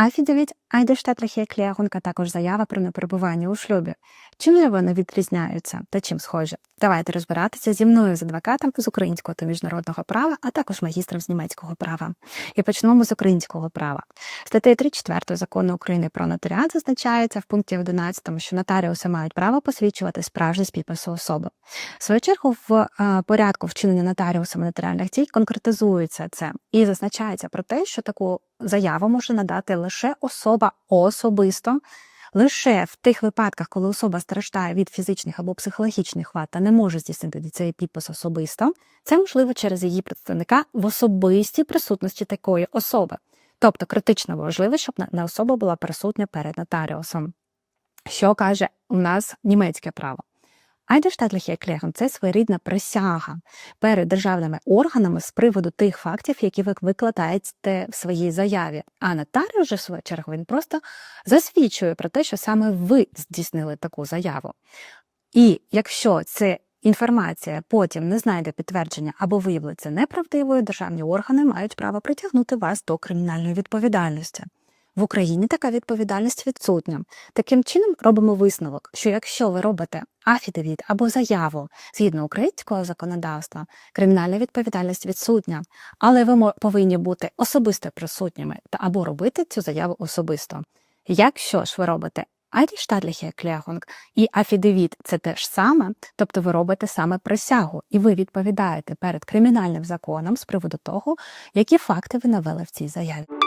Афідевіт Айдештатлахія Клеагунка також заява про неперебування у шлюбі. Чим же вони відрізняються та чим схожі? Давайте розбиратися зі мною з адвокатом з українського та міжнародного права, а також магістром з німецького права. І почнемо з українського права. Статтею 3.4 закону України про нотаріат зазначається в пункті 11, що нотаріуси мають право посвідчувати справжність підпису особи. В свою чергу, в е, порядку вчинення нотаріусами нотаріальних дій конкретизується це і зазначається про те, що таку заяву може надати лише особа особисто. Лише в тих випадках, коли особа страждає від фізичних або психологічних вад та не може здійснити цей підпис особисто, це можливо через її представника в особистій присутності такої особи. Тобто критично важливо, щоб на- особа була присутня перед нотаріусом. Що каже у нас німецьке право? Айдештатлихія Клеген це своєрідна присяга перед державними органами з приводу тих фактів, які ви викладаєте в своїй заяві. А нотаріус же, в свою чергу, він просто засвідчує про те, що саме ви здійснили таку заяву. І якщо це інформація потім не знайде підтвердження або виявиться неправдивою, державні органи мають право притягнути вас до кримінальної відповідальності. В Україні така відповідальність відсутня. Таким чином робимо висновок, що якщо ви робите афідевіт або заяву згідно українського законодавства, кримінальна відповідальність відсутня, але ви повинні бути особисто присутніми та або робити цю заяву особисто. Якщо ж ви робите Айдіштатліхе Клягунг і афідевіт це те ж саме, тобто ви робите саме присягу, і ви відповідаєте перед кримінальним законом з приводу того, які факти ви навели в цій заяві.